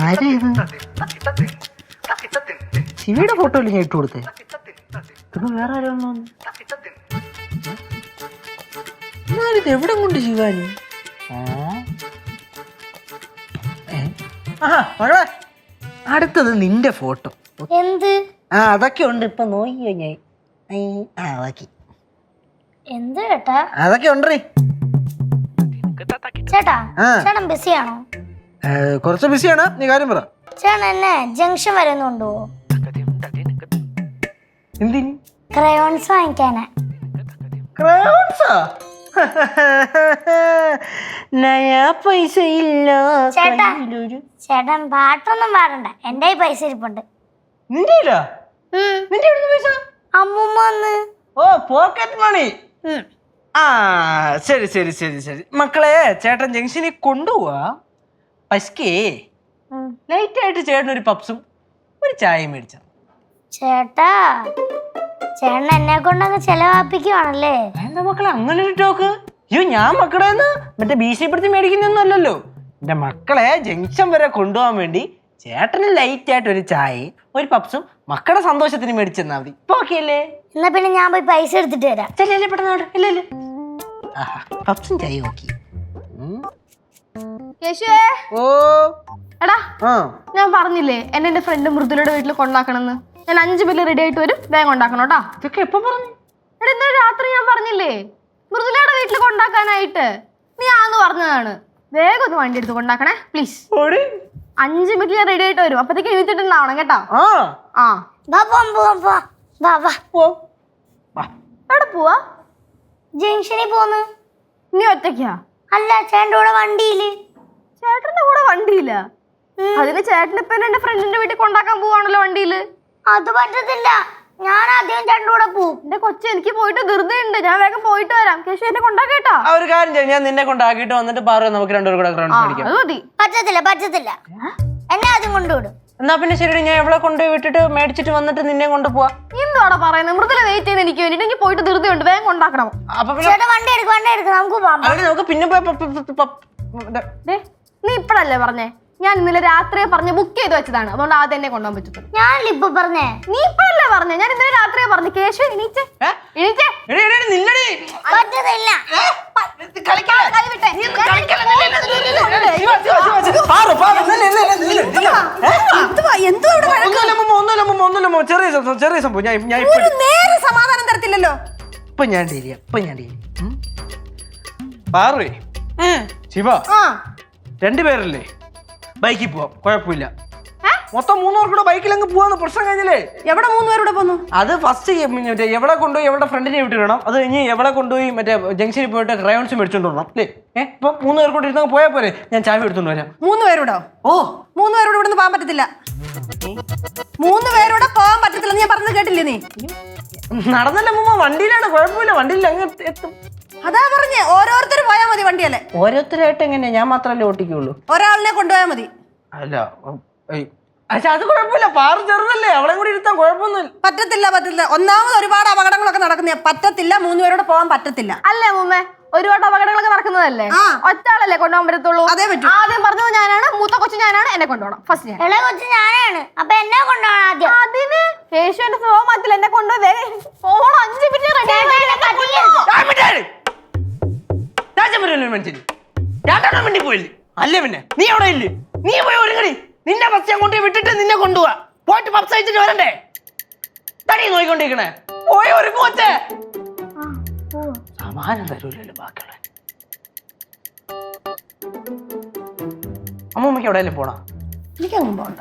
ആരാ ഇത് ശിവയുടെ ഫോട്ടോ അല്ലേ ഞാൻ ഇട്ട് കൊടുത്തേ. ഇപ്പൊ വേറെ ആരോ ഇത് എവിടെ കൊണ്ട് ശിവാനി? അടുത്തത് നിന്റെ ഫോട്ടോ എന്ത്? ആ അതൊക്കെ ഉണ്ട്. ഇപ്പൊ നോക്കിയോ ഞാൻ? ആ എന്ത് ചേട്ടാ? അതൊക്കെ ഉണ്ട് ചേട്ടാ ആ. ചേട്ടൻ ബിസിയാണോ കുറച്ച് ബിസിയാണ്. നീ കാര്യം പറ. ചേട്ടൻ എന്നെ ജംഗ്ഷൻ വരെ ഒന്ന് എന്തിന്? ക്രയോൺസ് വാങ്ങിക്കാനാ. ക്രയോൺസാ? നയാ പൈസ ഇല്ല ചേട്ടാ. കയ്യിലൊരു ചേട്ടൻ പാട്ടൊന്നും പാടണ്ട. എന്റെ കയ്യിൽ പൈസ ഇരിപ്പുണ്ട്. നിന്റെ ഇല്ല ഉം. നിന്റെ എവിടുന്ന് പൈസ? അമ്മൂമ്മ വന്ന്. ഓ പോക്കറ്റ് മണി ആ ശരി ശരി ശരി ശരി. മക്കളെ ചേട്ടൻ ജംഗ്ഷനിൽ കൊണ്ടുപോവാ. പസ്കേ ഉം. ലൈറ്റ് ആയിട്ട് ചേട്ടൻ ഒരു പപ്സും ഒരു ചായയും മേടിച്ച ചേട്ടാ ചേട്ടൻ എന്നെ കൊണ്ടങ്ങ് ചെലവാപ്പിക്കുവാണല്ലേ? എന്താ മക്കളെ അങ്ങനെ ഒരു ടോക്ക്? അയ്യോ ഞാൻ മക്കളെ മറ്റേ ഭീഷണിപ്പെടുത്തി മേടിക്കുന്നൊന്നുമല്ലല്ലോ എന്റെ മക്കളെ ജംഗ്ഷൻ വരെ കൊണ്ടുപോകാൻ വേണ്ടി ചേട്ടന് ലൈറ്റ് ആയിട്ട് ഒരു ചായയും ഒരു പപ്സും മക്കളുടെ സന്തോഷത്തിന് മേടിച്ചെന്നാ മതി. ഇപ്പൊ ഓക്കെ എന്നാ പിന്നെ ഞാൻ പോയി പൈസ എടുത്തിട്ട് വരാം. ചെല്ലേ പെട്ടെന്ന് ഇല്ലല്ലേ പപ്സും ചായ ഓക്കെ കേശുവേ. ഓ. എടാ ആ. ഞാൻ പറഞ്ഞില്ലേ എന്നെ എന്റെ ഫ്രണ്ട് മൃദുലയുടെ വീട്ടിൽ കൊണ്ടാക്കണമെന്ന് ഞാൻ അഞ്ചു ബില്ല് റെഡി ആയിട്ട് വരും വേഗം കൊണ്ടാക്കണം കേട്ടോ ഇതൊക്കെ എപ്പോ പറഞ്ഞു? എടാ ഇന്നലെ രാത്രി ഞാൻ പറഞ്ഞില്ലേ മൃദുലയുടെ വീട്ടിൽ കൊണ്ടാക്കാനായിട്ട്. നീ ആന്ന് പറഞ്ഞതാണ്. വേഗം ഒന്ന് വണ്ടി എടുത്ത് കൊണ്ടാക്കണേ പ്ലീസ് ഓടി. അഞ്ച് മിനിറ്റ് ഞാൻ റെഡി ആയിട്ട് വരും. അപ്പത്തേക്ക് എഴുതിട്ടുണ്ടാവണം കേട്ടോ. ആ. ആ. വാ പോവാം പോവാം പോവാം വാ വാ. വാ. എവിടെ പോവാ? ജംഗ്ഷനിൽ പോന്ന്. നീ ഒറ്റയ്ക്കാ? അല്ല ചേട്ടന്റെ കൂടെ വണ്ടിയിൽ. ചേട്ടന്റെ കൂടെ വണ്ടിയില്ല അതിന് ചേട്ടൻ ഇപ്പൊ എന്റെ ഫ്രണ്ടിന്റെ വീട്ടിൽ കൊണ്ടാക്കാൻ പോവാണല്ലോ വണ്ടിയിൽ. അത് പറ്റത്തില്ല. ഞാൻ ആദ്യം ചേട്ടന്റെ കൂടെ പോവും. എന്റെ കൊച്ചു എനിക്ക് പോയിട്ട് ധൃതിയുണ്ട് ഞാൻ വേഗം പോയിട്ട് വരാം. കേശു എന്നെ കൊണ്ടാക്കേട്ടാ ആ ഒരു കാര്യം ചെയ്യ്. ഞാൻ നിന്നെ കൊണ്ടാക്കിയിട്ട് വന്നിട്ട് പാറു നമുക്ക് രണ്ടുപേരും കൂടെ ഗ്രൗണ്ട് മേടിക്കാം അത് മതി. പറ്റത്തില്ല പറ്റത്തില്ല. എന്നെ ആദ്യം കൊണ്ടുവിടും. എന്നാ പിന്നെ ശരി ഞാൻ എവിടെ കൊണ്ടുപോയി വിട്ടിട്ട് മേടിച്ചിട്ട് വന്നിട്ട് നിന്നെ കൊണ്ടുപോവാ. എന്തോടാ പറയുന്നത് മൃദുല വെയിറ്റ് ചെയ്ത് എനിക്ക് വേണ്ടിട്ട് എനിക്ക് പോയിട്ട് ധൃതിയുണ്ട് വേഗം ഉണ്ടാക്കണം അപ്പൊ പിന്നെ ചേട്ടാ വണ്ടി എടുക്കും വണ്ടി എടുക്കും. നമുക്ക് പോവാം. അവിടെ നമുക്ക് പിന്നെ പോയി പ- പ- പ- പ- ദേ, ദേ, നീ ഇപ്പഴല്ലേ പറഞ്ഞേ? ഞാൻ ഇന്നലെ രാത്രിയെ പറഞ്ഞ് ബുക്ക് ചെയ്ത് വെച്ചതാണ്. അതുകൊണ്ട് ആദ്യം എന്നെ കൊണ്ടുപോകാൻ പറ്റത്തുള്ളൂ. ഞാനല്ല ഇപ്പൊ പറഞ്ഞേ? നീ ഇപ്പഴല്ലേ പറഞ്ഞേ? ഞാൻ ഇന്നലെ രാത്രിയെ പറഞ്ഞു. കേശു എണീച്ചേ ഏ? എണീച്ചേ എടി, എടി, എടി, നില്ലെടി. പറ്റത്തില്ല. ഇത് കളിക്കല്ലേ? കൈ വിട്ടേ. നീ ഒന്ന് കളിക്കല്ലേ? നില്ല്, നില്ല്, നില്ല്, നില്ല്. ശിവ, ശിവ, ശിവ, ശിവ. പാറു, പാറു, നില്ല്, നില്ല്, നില്ല്, നില്ല്. ഏ? ഒന്നുമില്ല, അമ്മൂമ്മ, ഒന്നുമില്ല, അമ്മൂമ്മ, ഒന്നുമില്ല. ചെറിയ സംഭവം ചെറിയ സംഭവം. ഞാൻ ഞാൻ ഇപ്പൊ നേരെ സമാധാനം തരത്തില്ലല്ലോ. ഇപ്പൊ ഞാൻ ഡീൽ ചെയ്യാം ഇപ്പൊ ഞാൻ ഡീൽ ചെയ്യാം. ഉം? പാറുവേ ശിവ ആ. രണ്ടുപേരല്ലേ ബൈക്കിൽ പോവാം കുഴപ്പമില്ല. മൊത്തം മൂന്നൂർ കൂടെ ബൈക്കിൽ അങ്ങ് പോവാന്ന് പ്രശ്നം കഴിഞ്ഞില്ലേ? എവിടെ മൂന്ന് പേരുടെ പോന്നു? അത് ഫസ്റ്റ് മറ്റേ എവിടെ കൊണ്ടുപോയി എവിടെ ഫ്രണ്ടിനെ വിട്ടിടണം അത് കഴിഞ്ഞ് എവിടെ കൊണ്ടുപോയി മറ്റേ ജംഗ്ഷനിൽ പോയിട്ട് ക്രയോൺസ് മേടിച്ചോണ്ട് വരണം അല്ലേ? ഏഹ് ഇപ്പൊ മൂന്ന് പേർ കൂടി ഇരുന്ന് പോയാൽ പോരെ ഞാൻ ചായ എടുത്തോണ്ട് വരാം. മൂന്ന് പേരൂടോ ഓ. മൂന്ന് പേരോട് ഇവിടുന്ന് പോകാൻ പറ്റത്തില്ല. മൂന്ന് പേരോടെ പോകാൻ പറ്റത്തില്ല ഞാൻ പറഞ്ഞത് കേട്ടില്ലേ നീ? നടന്നല്ല മുമ്പ് വണ്ടിയിലാണ് കുഴപ്പമില്ല വണ്ടിയിൽ അങ്ങ് എത്തും അതാ പറഞ്ഞേ ഓരോരുത്തർ പോയാൽ മതി വണ്ടിയല്ലേ? ഓരോരുത്തരായിട്ട് എങ്ങനെയാ? ഞാൻ മാത്രമല്ലേ ഓട്ടിക്കുള്ളൂ. ഒരാളിനെ കൊണ്ടുപോയാൽ മതി. അല്ല. പക്ഷെ അത് കുഴപ്പമില്ല പാറ ചെറുതല്ലേ അവളെ കൂടി ഇരുത്താൻ കുഴപ്പമൊന്നുമില്ല. പറ്റത്തില്ല പറ്റത്തില്ല. ഒന്നാമത് ഒരുപാട് അപകടങ്ങളൊക്കെ നടക്കുന്ന പറ്റത്തില്ല മൂന്ന് പേരോട് പോകാൻ പറ്റത്തില്ല. അല്ലേ മുമ്മേ? ഒരുപാട് അപകടങ്ങളൊക്കെ നടക്കുന്നതല്ലേ. ഒറ്റാളല്ലേ കൊണ്ടുപോകാൻ പറ്റത്തുള്ളൂ? അതേ പറ്റൂ. ആദ്യം പറഞ്ഞു ഞാനാണ് മൂത്ത കൊച്ചു ഞാനാണ് എന്നെ കൊണ്ടുപോകണം. ഫസ്റ്റ് ഞാൻ. ഇളയ കൊച്ചു ഞാനാണ്. അപ്പൊ എന്നെ കൊണ്ടുപോകണം ആദ്യം. അതിന് കേശുവിന്റെ സ്വഭാവം മാറ്റില്ല എന്നെ കൊണ്ടുപോയി പോകണം അഞ്ച് മിനിറ്റ് റെഡി മനുഷ്യന് രണ്ടെണ്ണം വേണ്ടി പോയില്ലേ? അല്ലേ പിന്നെ? നീ അവിടെ ഇല്ലേ? നീ പോയി ഒരുങ്ങടി. നിന്നെ ബസ് ഞാൻ കൊണ്ടുപോയി വിട്ടിട്ട് നിന്നെ കൊണ്ടുപോവാ. പോയിട്ട് പപ്സ് അയച്ചിട്ട് വരണ്ടേ? തടി നോയിക്കൊണ്ടിരിക്കണേ. പോയി ഒരുങ്ങു വച്ചേ സമാനം തരൂലല്ലോ ബാക്കിയുള്ള അമ്മൂമ്മയ്ക്ക് എവിടെയെങ്കിലും പോണോ? എനിക്കങ്ങും പോകണ്ട